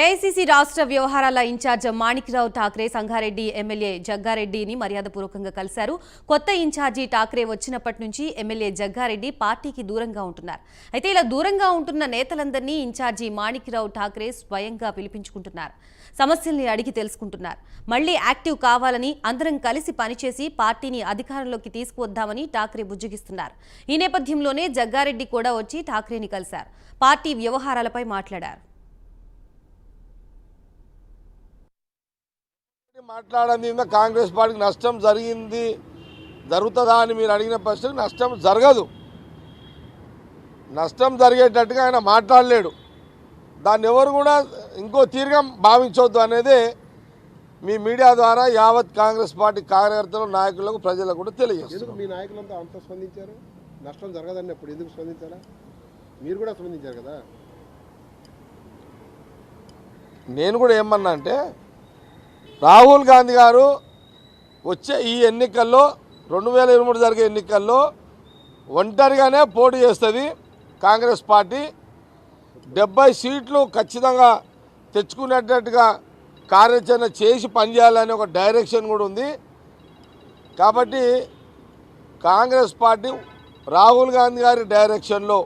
AICC రాష్ట్ర వ్యవహారాల incharge Manikrao Thackeray Sangareddy MLA జగ్గారెడ్డిని మర్యాదపూర్వకంగా కలిశారు. కొత్త ఇన్ఛార్జి ఠాక్రే వచ్చినప్పటి నుంచి ఎమ్మెల్యే జగ్గారెడ్డి పార్టీకి దూరంగా ఉంటున్నారు. అయితే ఇలా దూరంగా ఉంటున్న నేతలందరినీ ఇన్ఛార్జి మాణిక్రావు ఠాక్రే స్వయంగా పిలిపించుకుంటున్నారు. సమస్యల్ని అడిగి తెలుసుకుంటున్నారు. మళ్ళీ యాక్టివ్ కావాలని అందరం కలిసి పనిచేసి పార్టీని అధికారంలోకి తీసుకువద్దామని ఠాక్రే బుజ్జగిస్తున్నారు. ఈ నేపథ్యంలోనే జగ్గారెడ్డి కూడా వచ్చి ఠాక్రేని కలిశారు. పార్టీ వ్యవహారాలపై మాట్లాడారు. మాట్లాడింది ఏందో కాంగ్రెస్ పార్టీకి నష్టం జరిగింది జరుగుతుందా అని మీరు అడిగిన ప్రశ్నకు నష్టం జరగదు. నష్టం జరిగేటట్టుగా ఆయన మాట్లాడలేడు. దాన్ని ఎవరు కూడా ఇంకో తీరుగా భావించవద్దు అనేది మీ మీడియా ద్వారా యావత్ కాంగ్రెస్ పార్టీ కార్యకర్తలు నాయకులకు ప్రజలకు కూడా తెలియజేస్తారు మీ నాయకులంతా అంత స్పందించారు? నష్టం జరగదన్నప్పుడు ఎందుకు స్పందించారా? మీరు కూడా స్పందించారు కదా? నేను కూడా ఏమన్నా అంటే రాహుల్ గాంధీ గారు వచ్చే ఈ ఎన్నికల్లో రెండు వేల ఇరవై మూడు జరిగే ఎన్నికల్లో ఒంటరిగానే పోటీ చేస్తుంది కాంగ్రెస్ పార్టీ. డెబ్బై సీట్లు ఖచ్చితంగా తెచ్చుకునేటట్టుగా కార్యాచరణ చేసి పనిచేయాలనే ఒక డైరెక్షన్ కూడా ఉంది. కాబట్టి కాంగ్రెస్ పార్టీ రాహుల్ గాంధీ గారి డైరెక్షన్లో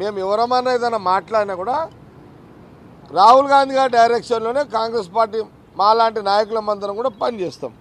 మేము ఎవరమన్నా ఏదైనా మాట్లాడినా కూడా రాహుల్ గాంధీ గారి డైరెక్షన్లోనే కాంగ్రెస్ పార్టీ మాలాంటి నాయకులమందరం కూడా పనిచేస్తాం.